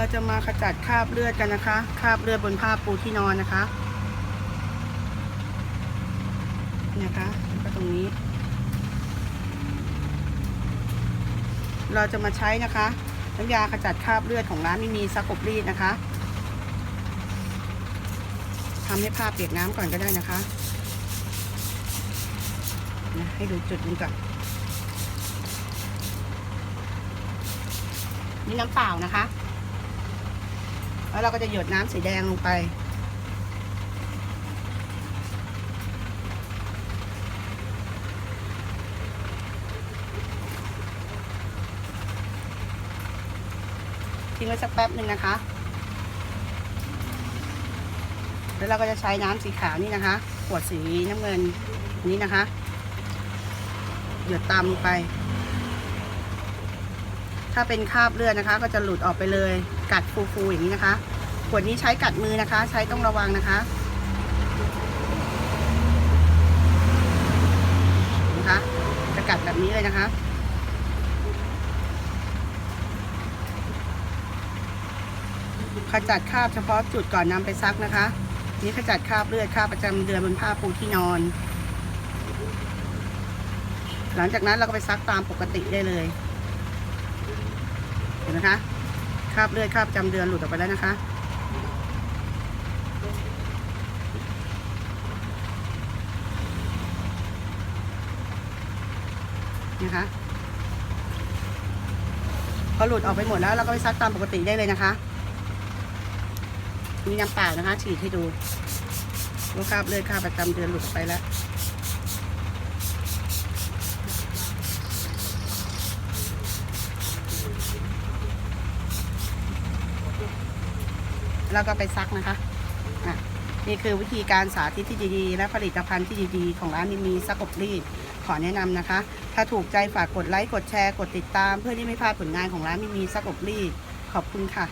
เราจะมาขจัดคราบเลือดกันนะคะ คราบเลือดบนผ้าปูที่นอนนะคะ นะคะก็ตรงนี้ เราจะมาใช้นะคะ น้ำยาขจัดคราบเลือดของร้านมิมีซักอบรีดนะคะทำให้ผ้าเปียกน้ำก่อนก็ได้นะคะนะให้ดูจุดนี้ก่อน นี่น้ำเปล่านะคะ แล้วเราก็จะหยดน้ำสีแดงลงไป ทิ้งไว้สักแป๊บหนึ่งนะคะ แล้วเราก็จะใช้น้ำสีขาวนี่นะคะ ขวดสีน้ำเงินนนี้นะคะ หยดตามลงไป ถ้าเป็นคราบเลือดนะคะ ก็จะหลุดออกไปเลยกัดฟูๆอย่างนี้นะคะขวดนี้ใช้กัดมือนะคะ ใช้ต้องระวังนะคะนะคะ จะกัดแบบนี้เลยนะคะขจัดคราบเฉพาะจุดก่อนนำไปซักนะคะ นี่ขจัดคราบเลือดคราบประจำเดือนบนผ้าปูที่นอน หลังจากนั้นเราก็ไปซักตามปกติได้เลย ห็นไหมคะคราบเลือดคราบจำเดือนหลุดออกไปแล้วนะคะ นะคะพอหลุดออกไปหมดแล้วเราก็ไปซักตามปกติได้เลยนะคะ มีน้ำเปล่านะคะฉีดให้ดูว่าคราบเลือดคราบประจำเดือนหลุดไปแล้ว แล้วก็ไปซักนะคะอะนี่คือวิธีการสาธิตที่ดีๆ และผลิตภัณฑ์ที่ดีๆ ของร้านมิมีซักอบรีดขอแนะนำนะคะ ถ้าถูกใจฝากกดไลค์กดแชร์กดติดตาม เพื่อที่ไม่พลาดผลงานของร้านมิมีซักอบรีดขอบคุณค่ะ